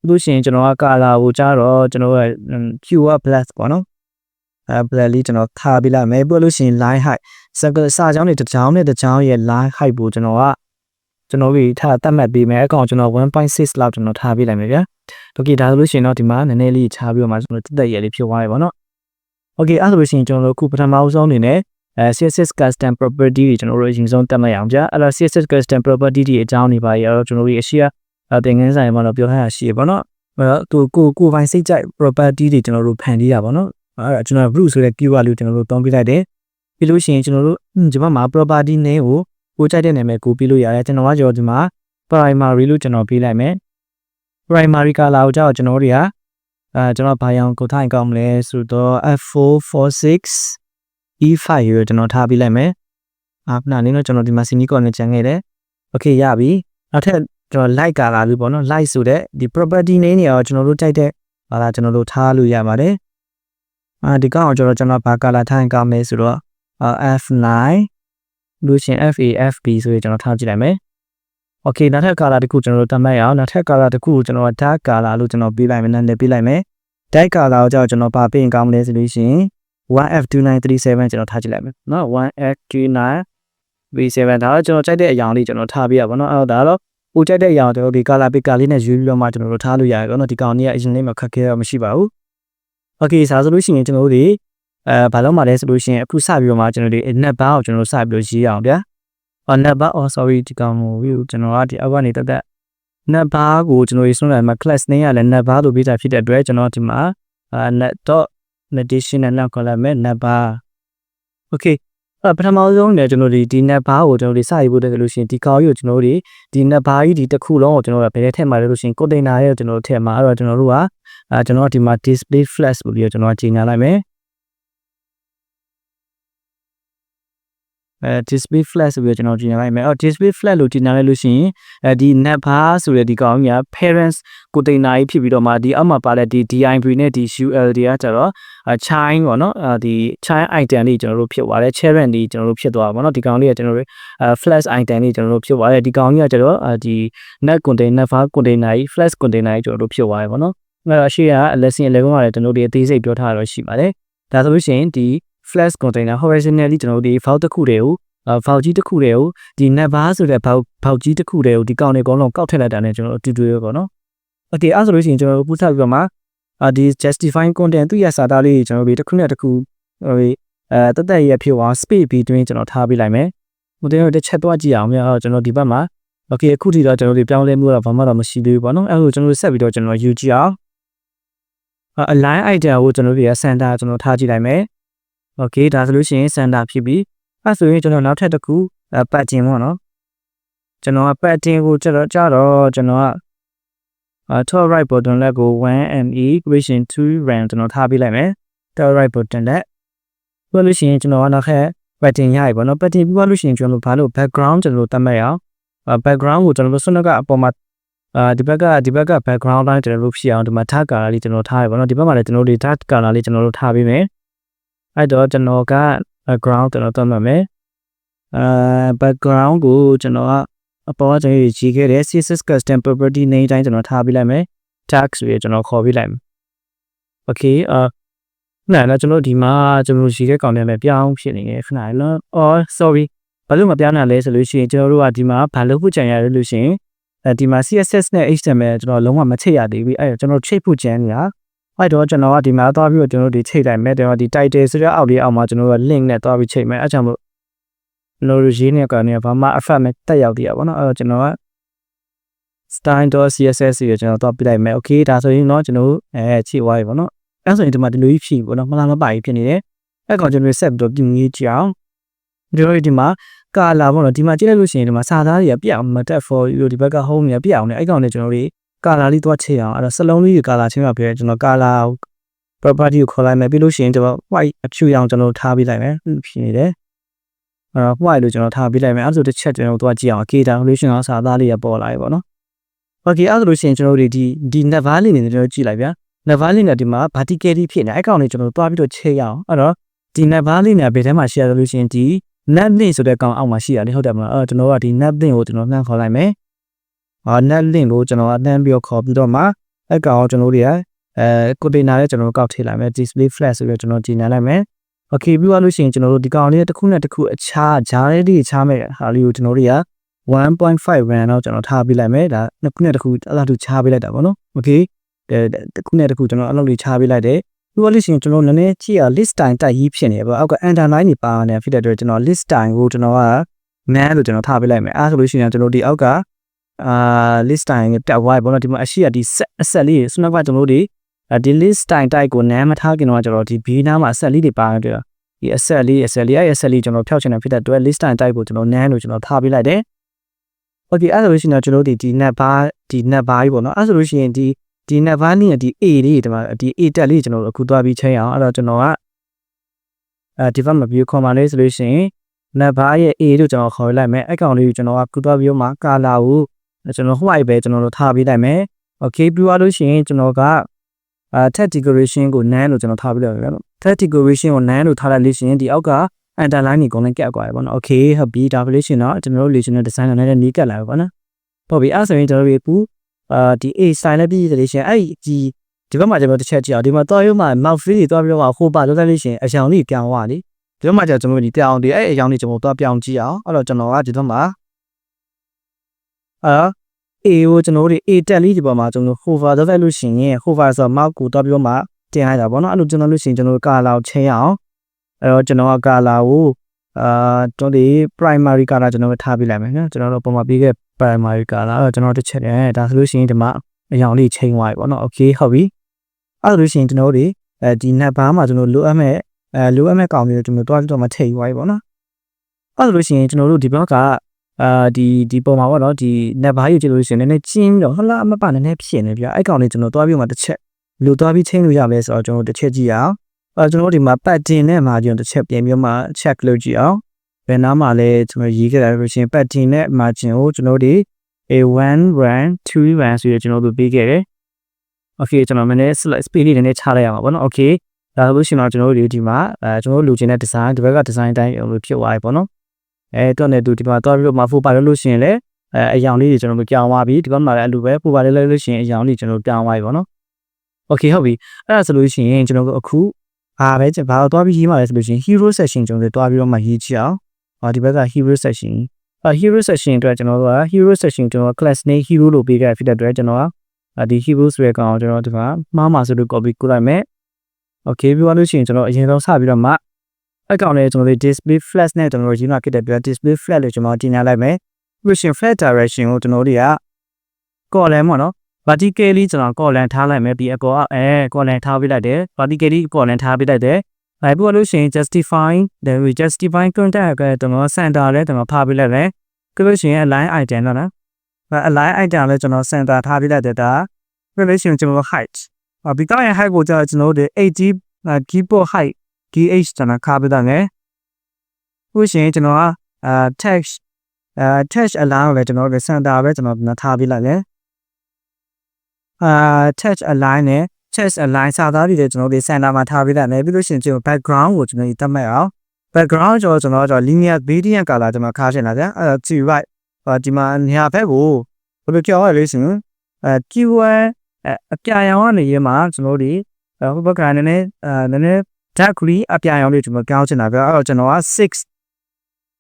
[SPEAKER 1] ပြီးလို့ရှိရင်ကျွန်တော်က color ကိုကြားတော့ကျွန်တော်က pure black ပေါ့နော် အဲ black လေးကျွန်တော်ထားပြလိုက်မယ်ပြီးလို့ရှိရင် line height စကစာကြောင်းတွေတစ်ကြောင်းနဲ့တစ်ကြောင်းရဲ့ line height ကိုကျွန်တော်ကကျွန်တော်ပြီးထားတတ်မှတ်ပေးမယ်အကောင်ကျွန်တော်1.6လောက်ကျွန်တော်ထားပြလိုက်မယ်ဗျာ။ Okay ဒါဆိုလို့ရှိရင်တော့ဒီမှာနည်းနည်းလေးချားပြီးတော့မှကျွန်တော်တက်တက်ရဲလေးဖြစ်သွားပြီပေါ့နော်။ Okay အဲ့ဒါဆိုလို့ရှိရင်ကျွန်တော်တို့ခုပထမအဆုံးအနေနဲ့အဲ CSS custom property တွေကျွန်တော်တို့အရင်ဆုံးတက်မှတ်ရအောင်ဗျာ။အဲ့တော့ CSS custom property တွေအကြောင်းနေပါရတော့ကျွန်တော်တို့အရှိအသင်ခန်းဆိုင်မှာတော့ပြောထားရရှိရပေါ့နော်။အဲ့တော့သူကိုကိုပိုင်းစိတ်ကြိုက် property တွေကျွန်တော်တို့ဖန်တီးရပါတော့။ အဲ့ဒါကျွန်တော် root ဆိုတဲ့ keyword လေးကျွန်တော်တို့သုံးပြလိုက်တယ်။ပြီးလို့ရှိရင်ကျွန်တော်တို့ဒီဘက်မှာ property name ကိုကိုကြိုက်တဲ့နာမည်ကိုပြီးလို့ရတယ်ကျွန်တော်ကကြောဒီမှာ primary လို့ကျွန်တော်ပေးလိုက်မယ် primary color ကိုကြောက်ကျွန်တော်တို့ကအဲကျွန်တော်ဘာရောင်ကိုထိုင်ကောင်းမလဲဆိုတော့ F446 E5 ကိုကျွန်တော်ထားပေးလိုက်မယ်အာဖနာနေတော့ကျွန်တော်ဒီမှာ semicolon နဲ့ကျန်ခဲ့တယ် okay ရပြီနောက်ထပ်ကျွန်တော် light color လို့ပေါ့နော် light ဆိုတဲ့ဒီ property name တွေရောကျွန်တော်တို့ကြိုက်တဲ့ဟာလာကျွန်တော်တို့ထားလို့ရပါတယ် အာဒီကောင်ကိုကျွန်တော်ကျွန်တော်ဘာ color ထားရင်ကောင်းမလဲဆိုတော့ F9 လို့ရှင် FAFB ဆိုရင်ကျွန်တော်ထားကြည့်လိုက်မယ် Okay နောက်ထပ် color တစ်ခုကျွန်တော်တို့တတ်မှတ်ရအောင်နောက်ထပ် color တစ်ခုကိုကျွန်တော် dark color လို့ကျွန်တော်ပေးလိုက်မယ်နားလည်ပေးလိုက်မယ် dark color ကိုကျွန်တော်ဘာပေးရင်ကောင်းမလဲဆိုလို့ရှင် 1F2937 ကျွန်တော်ထားကြည့်လိုက်မယ်နော် 1F29 V7 ဒါတော့ကျွန်တော်ကြိုက်တဲ့အရာလေးကျွန်တော်ထားပြရပါတော့အဲ့တော့ဒါတော့ပိုကြိုက်တဲ့အရာကိုကျွန်တော်ဒီ color picker လေးနဲ့ရွေးပြီးတော့မှကျွန်တော်တို့ထားလို့ရတယ်ပေါ့နော်ဒီကောင်ကြီးကအရင်လေးမှခက်ခဲတော့မရှိပါဘူး Okay ဆိုဆိုလို့ရှိရင်ကျွန်တော်တို့ဒီအဲဘာလို့မှလဲဆိုလို့ရှိရင်အခုစပြီးတော့မှကျွန်တော်ဒီ net bar ကိုကျွန်တော်စပြီးတော့ရေးအောင်ဗျာ။အော် net bar oh sorry ဒီကောင်ကိုကျွန်တော်ကဒီအောက်ကနေတက်တက် net bar ကိုကျွန်တော်ရေးဆုံးတယ်မှာ class name ကလည်း net bar လို့ပေးတာဖြစ်တဲ့အတွက်ကျွန်တော်ဒီမှာအဲ net dot notation နဲ့နောက် column မဲ့ net bar okay အဲ့ပထမဆုံးเนี่ยကျွန်တော်ဒီဒီ net bar ကိုကျွန်တော်ဒီစရေးဖို့တက်လို့ရှိရင်ဒီကောင်ကြီးကိုကျွန်တော်တို့ဒီ net bar ကြီးဒီတစ်ခုလုံးကိုကျွန်တော်တို့ဘယ်ထဲထည့်မှာလဲလို့ရှိရင် container ရဲ့ကျွန်တော်တို့ထည့်မှာအဲ့တော့ကျွန်တော်တို့က အဲကျွန်တော်ဒီမှာ display flash လို့ပြီးတော့ကျွန်တော်ကြီးညာလိုက်မယ်အဲ display flat ဆိုပြီးတော့ကျွန်တော်ကြည့်နေလိုက်မယ်အော် display flat လို့ကြည့်နေလိုက်လို့ရှိရင်အဲဒီ net bar ဆိုတဲ့ဒီကောင်ကြီးက parents ကိုတိန်နာကြီးဖြစ်ပြီးတော့မှဒီအောက်မှာပါတဲ့ဒီ DIB နဲ့ဒီ UL တွေကကျတော့ child ပေါ့နော်အဲဒီ child item လေးကျွန်တော်တို့ဖြစ်သွားတယ် parent လေးကျွန်တော်တို့ဖြစ်သွားပါပေါ့နော်ဒီကောင်လေးကကျွန်တော်တို့အဲ flash item လေးကျွန်တော်တို့ဖြစ်သွားတယ်ဒီကောင်ကြီးကကျတော့ဒီ net container net bar container ကြီး flash container ကြီးကျွန်တော်တို့ဖြစ်သွားတယ်ပေါ့နော် အဲ့တော့ရှေ့က lesson 11ကလည်းကျွန်တော်တို့ဒီအသေးစိတ်ပြောထားရတော့ရှိပါတယ်ဒါဆိုလို့ရှိရင်ဒီ flash container horizontally ကျွန်တော်တို့ဒီ file တစ်ခုတည်းကို file ကြီးတစ်ခုတည်းကိုဒီ navbar ဆိုတဲ့ file file ကြီးတစ်ခုတည်းကိုဒီကောင်တွေအကုန်လုံးကောက်ထည့်လိုက်တာနဲ့ကျွန်တော်တို့အတူတူပဲပေါ့နော်။ Okay အဲ့ဆိုလို့ရှိရင်ကျွန်တော်တို့ပူဆက်ပြီးတော့မှဒီ justifying content သူ့ရဲ့စာသားလေးကျွန်တော်တို့ဒီတစ်ခုနဲ့တစ်ခုဟိုအဲတသက်ရဖြစ်သွား space between ကျွန်တော်ထားပေးလိုက်မယ်။ဟိုတင်တို့တစ်ချက်သွားကြည့်အောင်မြတ်အဲ့တော့ကျွန်တော်ဒီဘက်မှာ okay အခုထိတော့ကျွန်တော်တို့ပြောင်းလဲမှုတော့ဘာမှတော့မရှိသေးဘူးပေါ့နော်။အဲ့လိုကျွန်တော်တို့ဆက်ပြီးတော့ကျွန်တော်ယူကြည့်အောင်။ align item ကိုကျွန်တော်တို့ရဲ့ center ကျွန်တော်ထားကြည့်လိုက်မယ်။ okay ဒါဆိုလို့ရှိရင် center ဖြစ်ပြီအဲဆိုရင်ကျွန်တော်နောက်ထပ်တစ်ခုပတ်တင်ပေါ့နော်ကျွန်တော်ကပတ်တင်ကိုကျတော့ကြတော့ကျွန်တော်က top right button လက်ကို 1me equation 2 run ကျွန်တော်ထားပေးလိုက်မယ် top right button လက်ပြောလို့ရှိရင်ကျွန်တော်ကနောက်ထပ်ပတ်တင်ရပြီပေါ့နော်ပတ်တင်ပြီးသွားလို့ရှိရင်ကျွန်တော်ဘာလို့ background ကျွန်တော်တတ်မှတ်ရအောင် background ကိုကျွန်တော်ဆွနကအပေါ်မှာ အာဒီဘက်ကဒီဘက်က background တိုင်းကျွန်တော်တို့ဖြစ်အောင်ဒီမှာ tag color လေးကျွန်တော်ထားရပါတော့ဒီဘက်မှာလည်းကျွန်တော်တို့ tag color လေးကျွန်တော်တို့ထားပေးမယ်အဲ့တော့ကျွန်တော်က background ကျွန်တော်သတ်မှတ်မယ်အဲ background ကိုကျွန်တော်ကအပေါ်ကကျွန်တော်ရေးခဲ့တဲ့ CSS custom property name တိုင်းကျွန်တော်ထားပေးလိုက်မယ် tag ဆိုရကျွန်တော်ခေါ်ပေးလိုက်မယ် okay အာနားကျွန်တော်ဒီမှာကျွန်တော်ရေးခဲ့ကောင်တွေလည်းပြောင်းဖြစ်နေတယ်ခဏနော် oh sorry ဘာလို့မပြောင်းနိုင်လဲဆိုလို့ရှိရင်ကျွန်တော်တို့ကဒီမှာဘာလို့ဖို့ကြံရလဲလို့ရှိရင် အဲဒီမှာ CSS နဲ့ HTML ကျွန်တော်လုံးဝမချိတ်ရသေးဘူးအဲ့တော့ကျွန်တော်ချိတ်ဖို့ကြံနေတာအဲ့တော့ကျွန်တော်ကဒီမှာသွားပြီးတော့ကျွန်တော်ဒီချိန်တိုင်းမဲ့တယ်ဒီ title ဆိုတဲ့အောက်လေးအောက်မှာကျွန်တော်က link နဲ့သွားပြီးချိန်မယ်အဲ့ကြောင့်မို့ကျွန်တော်တို့ရေးနေကနေဘာမှ effect မဲ့တက်ရောက်တည်ရပါတော့အဲ့တော့ကျွန်တော်က style.css ကိုကျွန်တော်သွားပြလိုက်မယ် okay ဒါဆိုရင်တော့ကျွန်တော်အဲချိသွားပြီပေါ့နော်အဲ့ဆိုရင်ဒီမှာဒီလိုကြီးဖြည့်ပေါ့နော်မလားမပါကြီးဖြစ်နေတယ်အဲ့ကောင်ကျွန်တော်ဆက်ပြီးတော့ပြင်ရေးကြည့်အောင်ကျွန်တော်ဒီမှာ ကာလာပေါ့နော်ဒီမှာကြည့်လိုက်လို့ရှိရင်ဒီမှာစာသားတွေကပြအောင်မတက် for you ဒီဘက်က home တွေကပြအောင်ねအဲ့ကောင်နဲ့ကျွန်တော်တို့ကာလာလေးသွားချေအောင်အဲ့တော့စလုံးလေးကိုကာလာချင်းမှာပြရဲကျွန်တော်ကာလာ property ကိုခေါ်လိုက်မယ်ပြီးလို့ရှိရင်ကျွန်တော် white အဖြူရောင်ကျွန်တော်ထားပေးလိုက်မယ်ဖြစ်နေတယ်အဲ့တော့ white လို့ကျွန်တော်ထားပေးလိုက်မယ်အဲ့ဒါဆိုတစ်ချက်ကျွန်တော်သွားကြည့်အောင် okay ဒါ relation ကစာသားလေးကပေါ်လာပြီပေါ့နော် okay အဲ့ဒါလို့ရှိရင်ကျွန်တော်တို့ဒီဒီ nav value နေကျွန်တော်ကြည့်လိုက်ဗျာ nav value နဲ့ဒီမှာ vertically ဖြစ်နေအဲ့ကောင်လေးကျွန်တော်သွားပြီးတော့ချေအောင်အဲ့တော့ဒီ nav value နဲ့ဘယ်ထဲမှာရှိရလို့ရှိရင်ဒီ net link ဆိုတဲ့ကောင်အောက်မှာရှိရတယ်ဟုတ်တယ်မလားအဲ့တော့ကျွန်တော်ကဒီ net link ကိုကျွန်တော်နှမ်းခေါ်လိုက်မယ်အာ net link ကိုကျွန်တော်ကနှမ်းပြီးတော့ခေါ်ပြီးတော့မှအဲ့ကောင်ကိုကျွန်တော်တို့တွေကအဲ container နဲ့ကျွန်တော်ကောက်ထည့်လိုက်မယ် display flash ဆိုပြီးတော့ကျွန်တော်ကြီးနေလိုက်မယ် okay ပြီးသွားလို့ရှိရင်ကျွန်တော်တို့ဒီကောင်လေးတစ်ခုနဲ့တစ်ခုအခြားဂျားလေးတွေခြားမဲ့ဟာလေးကိုကျွန်တော်တို့က1.5 rand တော့ကျွန်တော်ထားပေးလိုက်မယ်ဒါနှစ်ခုနဲ့တစ်ခုအဲ့လိုတူခြားပေးလိုက်တာပေါ့နော် okay အဲတစ်ခုနဲ့တစ်ခုကျွန်တော်အဲ့လိုလေးခြားပေးလိုက်တယ် ပြီးသွားလို့ရှိရင်ကျွန်တော်နည်းနည်းကြည့်ရ list time တိုက်ကြီးဖြစ်နေပေါ့အောက်က underline တွေပါနေဖြစ်တဲ့အတွက်ကျွန်တော် list time ကိုကျွန်တော်က man လို့ကျွန်တော်ထားပေးလိုက်မယ်အဲဆိုလို့ရှိရင်ကျွန်တော်ဒီအောက်ကအာ list time တက် white ပေါ့နော်ဒီမှာအရှိရဒီ set အဆက်လေးဆွမ်းကကျွန်တော်တို့ဒီ list time တိုက်ကိုနမ်းမထားခင်တော့ကျွန်တော်ဒီ B နားမှာအဆက်လေးတွေပါနေတယ်ဒီအဆက်လေးအဆက်လေးအဆက်လေးကျွန်တော်ဖျောက်ချင်တယ်ဖြစ်တဲ့အတွက် list time တိုက်ကိုကျွန်တော်နမ်းလို့ကျွန်တော်ထားပေးလိုက်တယ် okay အဲ့ဆိုလို့ရှိရင်ကျွန်တော်တို့ဒီ net bar ဒီ net bar ကြီးပေါ့နော်အဲ့ဆိုလို့ရှိရင်ဒီ ဒီ net bar နဲ့ဒီ A လေးဒီမှာဒီ A တက်လေးကျွန်တော်တို့အခုသွားပြီးချိန်အောင်အဲ့တော့ကျွန်တော်ကအဲဒီဘက်မှာ view ခေါ်มาလေးဆိုလို့ရှိရင် net bar ရဲ့ A လို့ကျွန်တော်ခေါ်လိုက်မယ်အကောင်လေးကိုကျွန်တော်ကကူသွားပြီးတော့မှ color ကိုကျွန်တော် white ပဲကျွန်တော်တို့ထားပေးလိုက်မယ် okay ပြီးသွားလို့ရှိရင်ကျွန်တော်ကအာ text decoration ကို none လို့ကျွန်တော်ထားပေးလိုက်တယ်နော် text decoration ကို none လို့ထားလိုက်လို့ရှိရင်ဒီအောက်က underline ကိုကုန်လည်းကက်ကွာရပါတော့ okay ဟုတ်ပြီ definition တော့ကျွန်တော်တို့ regional design နဲ့နီးကပ်လာပါတော့ပေါ့ပြီအဲ့ဆိုရင်ကျွန်တော်တို့ပူ အာဒီ A style နဲ့ပြည်တယ်ရှင်အဲ့ဒီဒီဘက်မှာကျွန်တော်တစ်ချက်ကြည့်အောင်ဒီမှာတော့ရုံမှာ mouth feel တွေတော့ပြီးတော့ဟိုပါလောက်လိုက်လို့ရှင်အရောင်လေးပြောင်းသွားလေဒီဘက်မှာကျကျွန်တော်ဒီပြောင်းဒီအဲ့အရောင်လေးကျွန်တော်တော့ပြောင်းကြည့်အောင်အဲ့တော့ကျွန်တော်ကဒီဘက်မှာအာ A ကိုကျွန်တော်တို့ A တက်လေးဒီပေါ်မှာကျွန်တော် hover လောက်လိုက်လို့ရှင်ရင် hover ဆိုတော့ mouse ကိုတော့ပြီးတော့မှတင်လိုက်တာပေါ့နော်အဲ့လိုကျွန်တော်လို့ရှင်ကျွန်တော် color ကိုချိန်အောင်အဲ့တော့ကျွန်တော်က color ကိုအာတော့ဒီ primary color ကျွန်တော်ထားပြလိုက်မယ်နော်ကျွန်တော်တို့ပုံမှာပြီးခဲ့ primary color အဲ့တော့ကျွန်တော်တစ်ချက်တယ်ဒါဆိုလို့ရှိရင်ဒီမှာအရောင်လေးချိန်သွားပြီပေါ့နော် okay ဟုတ်ပြီအဲ့လိုလို့ရှိရင်ကျွန်တော်တို့အဲဒီ net bar မှာကျွန်တော်လိုအပ်မဲ့အဲလိုအပ်မဲ့ကောင်လေးကိုကျွန်တော်တွားပြီးတော့မထိတ်သွားပြီပေါ့နော်အဲ့လိုလို့ရှိရင်ကျွန်တော်တို့ဒီဘက်ကအာဒီဒီပုံမှာပေါ့နော်ဒီ net bar ကိုကြည့်လို့ရှိရင်နည်းနည်းကျင်းပြီးတော့ဟလာအမပနည်းနည်းဖြစ်နေပြအဲ့ကောင်လေးကျွန်တော်တွားပြီးမှတစ်ချက်လိုတွားပြီးချိန်လို့ရမယ်ဆိုတော့ကျွန်တော်တစ်ချက်ကြည့်အောင်အဲကျွန်တော်ဒီမှာပတ်တင်နဲ့မှာကျွန်တော်တစ်ချက်ပြန်ပြီးမှ check လုပ်ကြည့်အောင် ဘယ်နားမှာလဲကျွန်တော်ရေးခဲ့တာလို့ရှိရင်ပတ်တင်နဲ့ margin ကိုကျွန်တော်ဒီ A1 run 2 run ဆိုရကျွန်တော်တို့ပေးခဲ့တယ် okay ကျွန်တော်မနေ့ select speed လေးနည်းနည်းချလိုက်ရမှာပေါ့နော် okay ဒါဆိုလို့ရှိရင်တော့ကျွန်တော်တို့ဒီမှာအဲကျွန်တော်တို့လူချင်တဲ့ design ဒီဘက်က design တိုင်းလို့ဖြစ်သွားပြီပေါ့နော်အဲတော့လည်းသူဒီမှာတော့ပြီးတော့မှာ full ပါလို့ရှိရင်လည်းအဲအယောင်လေးတွေကျွန်တော်တို့ကြောင်းသွားပြီဒီဘက်မှာလည်းအလိုပဲ full ပါလေးလို့ရှိရင်အယောင်လေးကျွန်တော်တို့ပြောင်းသွားပြီပေါ့နော် okay ဟုတ်ပြီအဲ့ဒါဆိုလို့ရှိရင်ကျွန်တော်တို့အခုဘာပဲဘာတော့သွားပြီးရေးမှာလဲဆိုလို့ရှိရင် hero section ကျွန်တော်တို့သွားပြီးတော့မှရေးချအောင် ဟောဒီဘက်က hero section အဲ hero section အတွက်ကျွန်တော်တို့က hero section ကျွန်တော် class name hero လို့ပေးခဲ့ဖြစ်တဲ့အတွက်ကျွန်တော်ကဒီ hero ဆိုတဲ့ကောင်ကျွန်တော်ဒီမှာမှားမှာဆိုလို့ copy ကိုလိုက်မယ် okay ပြီးသွားလို့ရှိရင်ကျွန်တော်အရင်ဆုံးစပြီးတော့မှအကောင်လေးကျွန်တော်တို့ display flash နဲ့ကျွန်တော်တို့ရင်းလာဖြစ်တဲ့ပြ display flash လို့ကျွန်တော်တင်ပြလိုက်မယ် version flat direction ကိုကျွန်တော်တို့က column ပေါ့နော် vertically ကျွန်တော် column ထားလိုက်မယ်ပြီးအကောအဲ column ထားပေးလိုက်တယ် vertically column ထားပေးလိုက်တယ် လိုက်ပြီးလို့ရှိရင် justify the justify content ကကျွန်တော် center လဲကျွန်တော်ထားပေးလိုက်တယ်ပြီးလို့ရှိရင် align item တော့နော် align item လဲကျွန်တော် center ထားပေးလိုက်တယ်ဒါပြီးလို့ရှိရင်ကျွန်တော် height အပြီးတော့ height ကိုကျွန်တော်တို့80 keyboard height gh ကျွန်တော်ခါပေးတယ်ငယ်ပြီးရှင်ကျွန်တော်ကအာ text အာ text align ကိုလည်းကျွန်တော်တို့ center ပဲကျွန်တော်ထားပေးလိုက်တယ်အာ text align နဲ့ text align စာသားတွေလည်းကျွန်တော်တို့ center မှာထားပေးလိုက်တယ်ပြီးလို့ရှိရင်ကျွန်တော် background ကိုကျွန်တော်တတ်မှတ်အောင် background ကျွန်တော်ကျွန်တော်ကျွန်တော် linear gradient color ကျွန်တော်ခါချင်တာဗျအဲ့တော့ to right ဒီမှာညာဘက်ကိုဘယ်လိုကြောက်ရလဲဆိုရင်အဲ keyword အပြာရောင်ကနေရမှာကျွန်တော်တို့ဟိုဘက်ကနည်းနည်းအဲနည်းနည်း dark green အပြာရောင်လေးကျွန်တော်ကောင်းချင်တာဗျအဲ့တော့ကျွန်တော်က6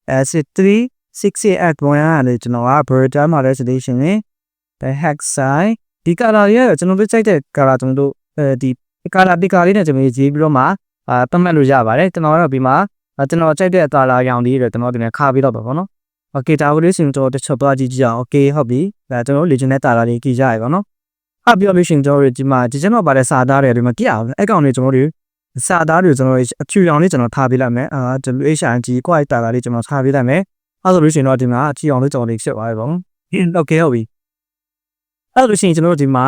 [SPEAKER 1] အဲ3 6at 1ကနေကျွန်တော်က border မှာလဲ solution နဲ့ the hex side ဒီ color ရဲ့ကျွန်တော်တို့ကြိုက်တဲ့ color ကျွန်တော်တို့ အဲဒီ color picker လေးနဲ့ကျွန်တော်ရေးပြီးတော့မှအာတတ်မှတ်လို့ရပါတယ်ကျွန်တော်ကတော့ဒီမှာကျွန်တော်ကြိုက်တဲ့ color ရောင်လေးတွေကျွန်တော်ဒီနေ့ခါပြီးတော့ပါဘောနော် okay ဒါကိုလေးရှင်ကျွန်တော်တစ်ချက်သွားကြည့်ကြည့်အောင် okay ဟုတ်ပြီဒါကျွန်တော် legend နဲ့ color လေးကြည့်ကြရပါတော့အပြောလို့ရှင်ကျွန်တော်တို့ဒီမှာဒီကျွန်တော်ပါတဲ့စာသားတွေဒီမှာကြည့်အောင်အဲ့ကောင်လေးကျွန်တော်တို့စာသားတွေကျွန်တော်အဖြူရောင်လေးကျွန်တော်ထားပေးလိုက်မယ်အာ WHIG quite တာလေးကျွန်တော်ထားပေးလိုက်မယ် အဲ့ဆိုလို့ရှိရင်တော့ဒီမှာကြည့်အောင်လို့ကျွန်တော်လေးဖြစ်သွားပြီပေါ့နော်ဟင်းโอเคဟုတ်ပြီအဲ့လိုရှိရင်ကျွန်တော်တို့ဒီမှာ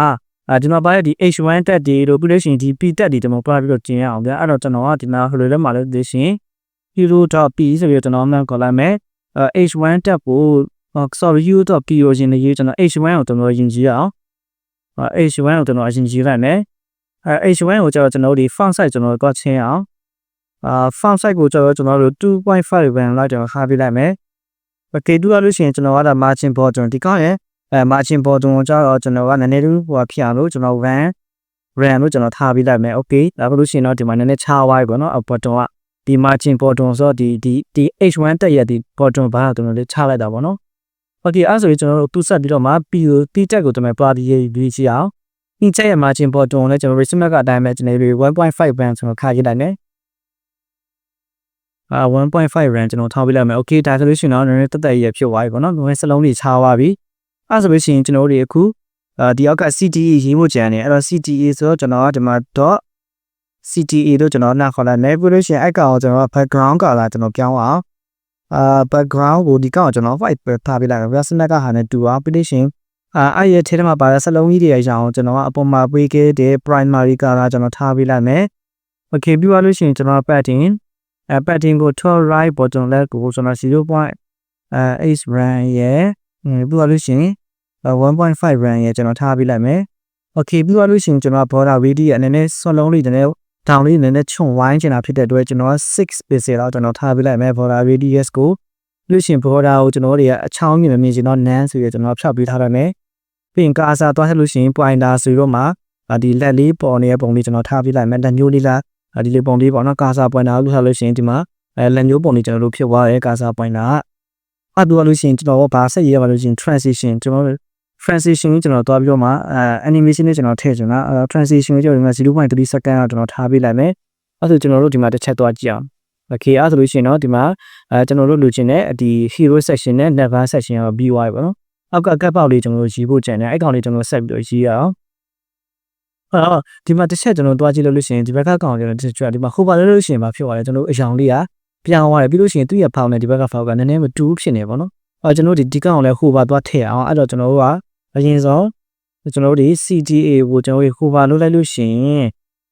[SPEAKER 1] အဲကျွန်တော်ပါတဲ့ဒီ H1 တက်ဒီတို့ပြီးလို့ရှိရင်ဒီ P တက်ဒီကျွန်တော်ပါပြီးတော့ကျင်ရအောင်ဗျာအဲ့တော့ကျွန်တော်ကဒီမှာဟိုလိုလဲမှာလို့သိရှင် hero.p ဆိုပြီးတော့ကျွန်တော်မှန်ခေါ်လိုက်မယ်အဲ H1 တက်ကို sorry hero.p ကိုရှင်နေရေးကျွန်တော် H1 ကိုကျွန်တော်ယင်ကြည့်ရအောင်အဲ H1 ကိုကျွန်တော်အရင်ကြည့်လိုက်မယ်အဲ H1 ကိုကျတော့ကျွန်တော်ဒီ font size ကျွန်တော်ကချင်းအောင်အာ font size ကိုကျတော့ကျွန်တော်တို့2.5 ban လောက်ကျွန်တော်ခါပြလိုက်မယ် okay တူရလို့ရှိရင်ကျွန်တော်ကဒါ margin bottom ဒီကောင်းရဲ့ အဲ margin bottom ကိုကျတော့ကျွန်တော်ကနည်းနည်းလေးဟိုဖြစ်အောင်လို့ကျွန်တော် van ran လို့ကျွန်တော်ထားပြလိုက်မယ် okay ဒါဆိုလို့ရှိရင်တော့ဒီမှာနည်းနည်းချားသွားပြီပေါ့နော် bottom ကဒီ margin bottom ဆိုတော့ဒီဒီဒီ H1 တက်ရဲ့ဒီ bottom ဘာကျွန်တော်လေးချလိုက်တာပေါ့နော် okay အဲ့ဆိုရင်ကျွန်တော်တို့တူဆက်ပြီးတော့မှ P ကို P တက်ကိုကျွန်တော် party ရေးပြီးကြည့်အောင် P ချက်ရဲ့ margin bottom ကိုလည်းကျွန်တော် receipt ကအတိုင်းပဲကျွန်တော်တို့1.5 band ကျွန်တော်ခါကြည့်လိုက်မယ်အာ1.5 rand ကျွန်တော်ထားပေးလိုက်မယ် okay ဒါဆိုလို့ရှိရင်တော့နည်းနည်းတက်တက်ရဖြစ်သွားပြီပေါ့နော်ဘယ်စလုံးတွေခြားသွားပြီ အဲ့ဆိုလို့ရှိရင်ကျွန်တော်တို့အခုအာဒီအောက်က CTE ရေးမှုကြံနေအဲ့တော့ CTE ဆိုတော့ကျွန်တော်ကဒီမှာ dot CTA တို့ကျွန်တော်နားခေါ်လိုက်မယ်ပြီးလို့ရှိရင်အဲ့ကောင်ကျွန်တော် background color ကျွန်တော်ပြောင်းအောင်အာ background ကိုဒီကောင်ကျွန်တော် white ပဲထားပေးလိုက်တယ်ဗျာစနက်ကဟာနဲ့တူအောင်ပြီးလို့ရှိရင်အာအဲ့ရဲ့ထဲမှာပါတဲ့စလုံးကြီးတွေရအောင်ကျွန်တော်ကအပေါ်မှာပေးခဲ့တဲ့ primary color ကျွန်တော်ထားပေးလိုက်မယ် okay ပြီးသွားလို့ရှိရင်ကျွန်တော် pattern အဲ pattern ကို12 right bottom left ကိုကျွန်တော်0.8 rand ရဲ့ ပြီးသွားလို့ရှိရင်1.5 rand ရဲ့ကျွန်တော်ထားပေးလိုက်မယ် okay ပြီးသွားလို့ရှိရင်ကျွန်တော် border radius အနေနဲ့စလုံးလေးတည်းတောင်လေးနည်းနည်းခြုံဝိုင်းချင်တာဖြစ်တဲ့အတွက်ကျွန်တော်က6 pixel လောက်ကျွန်တော်ထားပေးလိုက်မယ် border radius ကိုလို့ရှင် border ကိုကျွန်တော်တို့ကအချောင်းမြင်မမြင်ချင်တော့ none ဆိုရကျွန်တော်ဖြောက်ပေးထားလိုက်မယ်ပြီးရင်ကာစာသွားထည့်လို့ရှိရင် pointer ဆိုတော့မှဒီလက်လေးပေါ်နေတဲ့ပုံလေးကျွန်တော်ထားပေးလိုက်မယ်လက်မျိုးလေးလားဒီလေးပုံလေးပေါ့နော်ကာစာ pointer လို့ထားလို့ရှိရင်ဒီမှာအဲလက်မျိုးပုံလေးကျွန်တော်တို့ဖြစ်သွားတယ်ကာစာ pointer အတူလို့ရှိရင်ကျွန်တော်ဘာဆက်ရေးရပါလို့ရှိရင် transition ကျွန်တော် transition ကိုကျွန်တော်တွားပြီးတော့မှအဲ animation နဲ့ကျွန်တော်ထည့်ချင်တာအဲ transition ကိုကျွန်တော်ဒီမှာ0.3 second တော့ကျွန်တော်ထားပေးလိုက်မယ်အဲဆိုကျွန်တော်တို့ဒီမှာတစ်ချက်တွားကြည့်အောင် okay အဲဆိုလို့ရှိရင်တော့ဒီမှာအဲကျွန်တော်တို့လိုချင်တဲ့ဒီ hero section နဲ့ never section ရောပြီးသွားပြီပေါ့နော်အောက်ကကပ်ပေါက်လေးကျွန်တော်တို့ရေးဖို့ကြံတယ်အဲ့ကောင်လေးကျွန်တော်ဆက်ပြီးတော့ရေးရအောင်အော်ဒီမှာတစ်ချက်ကျွန်တော်တွားကြည့်လို့လို့ရှိရင်ဒီဘက်ကကောင်ကျွန်တော်တစ်ချက်ဒီမှာဟိုပါလို့လို့ရှိရင်မဖြစ်သွားတယ်ကျွန်တော်အယောင်လေးက ပြောင်းသွားတယ်ပြီးလို့ရှိရင်သူ့ရဲ့ဖောင်နဲ့ဒီဘက်ကဖောင်ကနည်းနည်းမတူဖြစ်နေပေါ့နော်အော်ကျွန်တော်ဒီဒီကောင်လည်းဟိုပါသွားထည့်အောင်အဲ့တော့ကျွန်တော်တို့ကအရင်ဆုံးကျွန်တော်တို့ဒီ CTA ကိုကျွန်တော်တို့ဟိုပါလုပ်လိုက်လို့ရှိရင်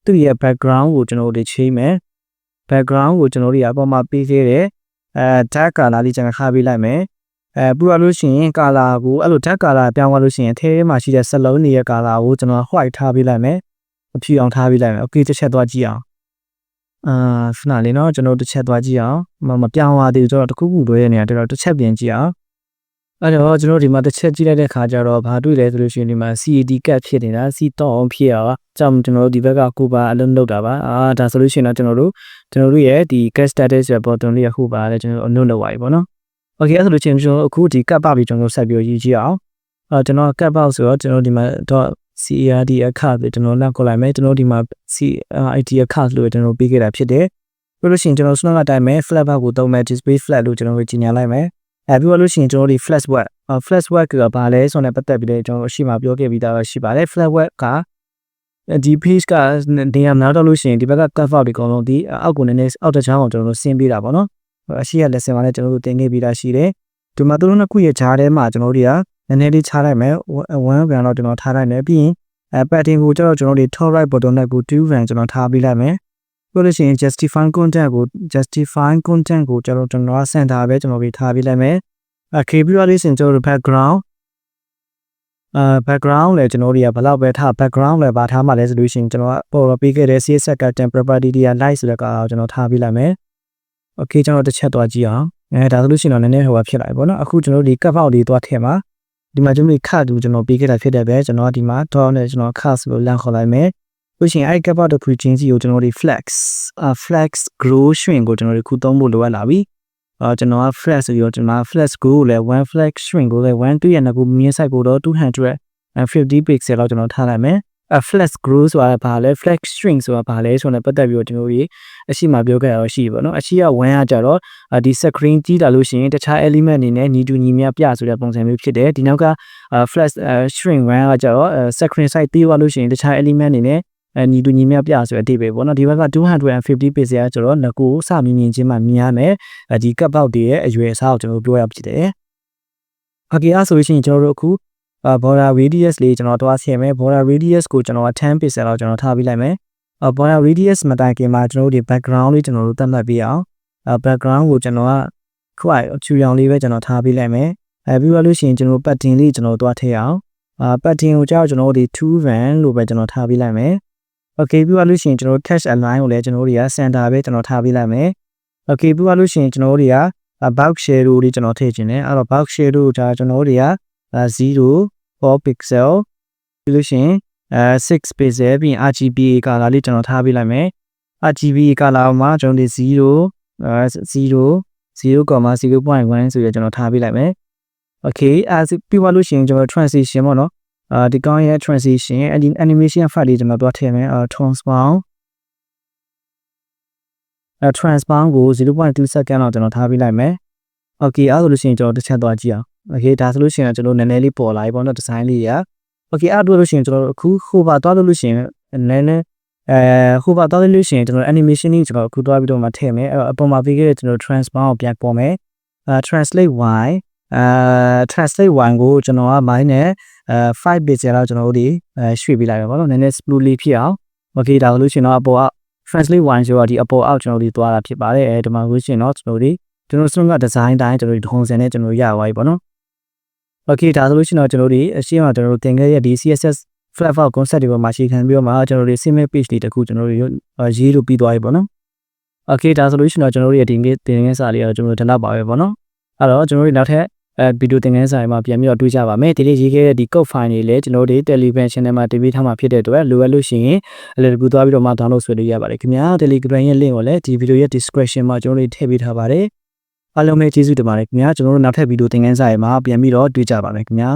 [SPEAKER 1] သူ့ရဲ့ background ကိုကျွန်တော်တို့ချိန်မယ် background ကိုကျွန်တော်တို့ရအပေါ်မှာပေးခဲ့တဲ့အဲ dark color လေးကျွန်တော်ခါပေးလိုက်မယ်အဲပြီးတော့လို့ရှိရင် color ကိုအဲ့လို dark color ပြောင်းသွားလို့ရှိရင်အထဲမှာရှိတဲ့စလုံးတွေရဲ့ color ကိုကျွန်တော် white ထားပေးလိုက်မယ်အဖြူအောင်ထားပေးလိုက်မယ် okay တစ်ချက်သွားကြည့်အောင် အာခဏလေးနော်ကျွန်တော်တစ်ချက်သွားကြည့်အောင်မမပြောင်းသွားသေးဘူးကျွန်တော်တခုခုလွဲရနေတာတော်တော်တစ်ချက်ပြင်ကြည့်အောင်အဲ့တော့ကျွန်တော်ဒီမှာတစ်ချက်ကြည့်လိုက်တဲ့ခါကျတော့ဘာတွေ့လဲဆိုလို့ရှိရင်ဒီမှာ CAD cut ဖြစ်နေတာ C တော့အောင်ဖြစ်ရအောင်ကြောင့်ကျွန်တော်တို့ဒီဘက်ကကိုပါအလုံးလောက်တာပါအာဒါဆိုလို့ရှိရင်တော့ကျွန်တော်တို့ကျွန်တော်တို့ရဲ့ဒီ cut status ရဲ့ button လေးအခုပါလဲကျွန်တော်အနုတ်လောက်ပါပြီပေါ့နော် okay အဲ့ဆိုလို့ရှိရင်ကျွန်တော်အခုဒီ cut ပါပြီကျွန်တော်ဆက်ပြီးရေးကြည့်အောင်အဲကျွန်တော် cut ပါဆိုတော့ကျွန်တော်ဒီမှာ တော့ CAD အခါကျွန်တော်လောက်ခေါ်လိုက်မယ်ကျွန်တော်ဒီမှာ CIT အခါလို့ကျွန်တော်ပေးခဲ့တာဖြစ်တယ်ပြီးလို့ရှိရင်ကျွန်တော်စနောကအတိုင်းပဲ flat bar ကိုသုံးမယ် display flat လို့ကျွန်တော်ကြီးညာလိုက်မယ်အဲပြီးတော့လို့ရှိရင်ကျွန်တော်ဒီ flash web flash web ကဘာလဲဆိုတော့ပတ်သက်ပြီးတော့ကျွန်တော်အရှိမပြောခဲ့ပြီးသားရှိပါတယ် flash web ကဒီ page ကနေရာနောက်တော့လို့ရှိရင်ဒီဘက်က cover တွေအကုန်လုံးဒီအောက်ကိုနည်းနည်းအောက်တချောင်းကိုကျွန်တော်တို့ဆင်းပေးတာပေါ့နော်အရှိရ lesson မှာလည်းကျွန်တော်တို့သင်ခဲ့ပြီးသားရှိတယ်ဒီမှာသူတို့နှစ်ခုရဲ့ဂျားထဲမှာကျွန်တော်တို့တွေက နည်းနည်းလေးချလိုက်မယ်1 gram တော့ကျွန်တော်ထားလိုက်မယ်ပြီးရင်အဲ pattern ကိုကျတော့ကျွန်တော်တို့ top right button နဲ့ကို2 gram ကျွန်တော်ထားပေးလိုက်မယ်ပြောလို့ရှိရင် justify content ကို justify content ကိုကျွန်တော်ကျွန်တော် center ပဲကျွန်တော်ပြီးထားပေးလိုက်မယ်အခပြီးတော့လေးစင်ကျွန်တော် background အာ background လည်းကျွန်တော်တို့ကဘယ်လောက်ပဲထား background လည်းဗာထားမှလဲဆိုလို့ရှိရင်ကျွန်တော်ကပေါ်ပေးခဲ့တဲ့ CSS က temp property တွေက light ဆိုတဲ့ကောင်ကျွန်တော်ထားပေးလိုက်မယ် okay ကျွန်တော်တစ်ချက်သွားကြည့်အောင်အဲဒါဆိုလို့ရှိရင်တော့နည်းနည်းဟိုပါဖြစ်လာပြီပေါ့နော်အခုကျွန်တော်ဒီ cut out လေးသွားထည့်မှာ ဒီမှာကျွန်တော်ခတ်တူကျွန်တော်ပေးခဲ့တာဖြစ်တဲ့ပဲကျွန်တော်ဒီမှာ draw နဲ့ကျွန်တော် cut ဆိုလို့လမ်းခေါ်လိုက်မယ်လို့ရှိရင်အဲ့ cut out တစ်ခုချင်းစီကိုကျွန်တော်ဒီ flex flex grow ရွှင်ကိုကျွန်တော်ဒီခုသုံးဖို့လိုအပ်လာပြီအာကျွန်တော်က flex ဆိုပြီးကျွန်တော် flex go ကိုလည်း one flex string ကိုလည်း1 2ရဲ့နှစ်ခုမြင်း site ကိုတော့250 pixel လောက်ကျွန်တော်ထားလိုက်မယ်အ flex grow ဆိုတာဘာလဲ flex string ဆိုတာဘာလဲဆိုတော့ပတ်သက်ပြီးတော့ကျွန်တော်ကြီးအရှိမပြောခဲ့ရတော့ရှိပါတော့အရှိက1ကကြတော့ဒီ screen ကြီးလာလို့ရှိရင်တခြား element အနေနဲ့ညီတူညီမျှပြဆိုတဲ့ပုံစံမျိုးဖြစ်တယ်ဒီနောက်က flex string 1ကကြတော့ screen size ပြီးသွားလို့ရှိရင်တခြား element အနေနဲ့အဲညီတူညီမျှပြဆိုတဲ့အတိပဲပေါ့နော်ဒီဘက်က250 page ရကျွန်တော်ငကိုစမြင်မြင်ချင်းမှမြင်ရမယ်အဲဒီ cut out တွေရဲ့အရွယ်အစားကိုကျွန်တော်ပြောရဖြစ်တယ်။ Okay အဲဆိုလို့ရှိရင်ကျွန်တော်တို့အခု border radius လေးကျွန်တော်တွားဆင်မယ် border radius ကိုကျွန်တော်10 pixel လောက်ကျွန်တော်ထားပေးလိုက်မယ်။ border radius မတိုင်ခင်မှာကျွန်တော်တို့ဒီ background လေးကျွန်တော်တို့သတ်မှတ်ပေးအောင်။ background ကိုကျွန်တော်ကခွိုက်အချူရောင်လေးပဲကျွန်တော်ထားပေးလိုက်မယ်။အဲပြီးတော့လို့ရှိရင်ကျွန်တော် pattern လေးကျွန်တော်တွားထည့်အောင်။အာ pattern ကိုကြောက်ကျွန်တော်တို့ဒီ2 van လို့ပဲကျွန်တော်ထားပေးလိုက်မယ်။ Okay ပြီးတော့လို့ရှိရင်ကျွန်တော် cache align ကိုလည်းကျွန်တော်တို့တွေက center ပဲကျွန်တော်ထားပေးလိုက်မယ်။ Okay ပြီးတော့လို့ရှိရင်ကျွန်တော်တို့တွေက box shadow လေးကျွန်တော်ထည့်ခြင်းတယ်။အဲ့တော့ box shadow ကိုဒါကျွန်တော်တို့တွေက 0 4 pixel ပြီးလို့ရှိရင်အဲ6 pixel ပြီးရင် RGBA color လေးကျွန်တော်ထားပေးလိုက်မယ် RGBA color မှာကျွန်တော်ဒီ0အဲ0 0.0.1ဆိုရကျွန်တော်ထားပေးလိုက်မယ် Okay အဲပြီးသွားလို့ရှိရင်ကျွန်တော် transition ပေါ့နော်အာဒီကောင်းရဲ့ transition ရဲ့ animation file လေးကျွန်တော်တော့ထည့်မယ်အဲ transform အဲ transform ကို0.2 second လောက်ကျွန်တော်ထားပေးလိုက်မယ် Okay အဲဆိုလို့ရှိရင်ကျွန်တော်တစ်ချက်သွားကြည့်အောင် Okay ဒါဆိုလို့ရှိရင်ကျွန်တော်နည်းနည်းလေးပေါ်လာပြီပေါ့နော် design လေးရ Okay အဲ့တော့လို့ရှိရင်ကျွန်တော်အခုဟိုပါသွားလို့ရှိရင်နည်းနည်းအဲဟိုပါသွားလို့ရှိရင်ကျွန်တော် animation ကြီးကျွန်တော်အခုသွားပြီးတော့မှထည့်မယ်အဲ့တော့အပေါ်မှာပေးခဲ့တဲ့ကျွန်တော် transform ကိုပြန်ပေါ်မယ်အဲ translate y အဲ translate y ကိုကျွန်တော်က minus အဲ5 bit လောက်ကျွန်တော်တို့ဒီအဲရွှေ့ပေးလိုက်ရပါတော့နည်းနည်း smooth လေးဖြစ်အောင် Okay ဒါဆိုလို့ရှိရင်တော့အပေါ်က translate y ဆိုတော့ဒီအပေါ်အောက်ကျွန်တော်တို့သွားတာဖြစ်ပါတယ်အဲဒီမှာလို့ရှိရင်တော့ကျွန်တော်တို့ကျွန်တော်စက design တိုင်းကျွန်တော်တို့ထုံစံနဲ့ကျွန်တော်ရသွားပြီပေါ့နော် Okay ဒါဆိုလို့ရှိရင်တော့ကျွန်တော်တို့အရှင်းမှာကျွန်တော်တို့သင်ခဲ့တဲ့ဒီ CSS flat file concept တွေပေါ်မှာရှင်းခံပြီးတော့မှကျွန်တော်တို့ single page တွေတခုကျွန်တော်တို့ရေးလို့ပြီးသွားပြီပေါ့နော် Okay ဒါဆိုလို့ရှိရင်တော့ကျွန်တော်တို့ရဲ့ဒီနေ့သင်ခန်းစာလေးတော့ကျွန်တော်တို့ဒီလောက်ပါပဲပေါ့နော်အဲ့တော့ကျွန်တော်တို့နောက်ထပ်အဲဗီဒီယိုသင်ခန်းစာတွေမှာပြန်ပြီးတော့တွေ့ကြပါမယ်ဒီနေ့ရေးခဲ့တဲ့ဒီ code file တွေလည်းကျွန်တော်တို့ Telegram channel မှာတင်ပေးထားမှာဖြစ်တဲ့အတွက်လိုအပ်လို့ရှိရင်အလည်းတကူသွားပြီးတော့မှ download ဆွဲလို့ရပါတယ်ခင်ဗျာ Telegram ရဲ့ link ကိုလည်းဒီဗီဒီယိုရဲ့ description မှာကျွန်တော်တို့ထည့်ပေးထားပါတယ် အားလုံးပဲကျေးဇူးတင်ပါတယ်ခင်ဗျာကျွန်တော်တို့နောက်ထပ်ဗီဒီယိုသင်ခန်းစာတွေမှာပြန်ပြီးတော့တွေ့ကြပါမယ်ခင်ဗျာ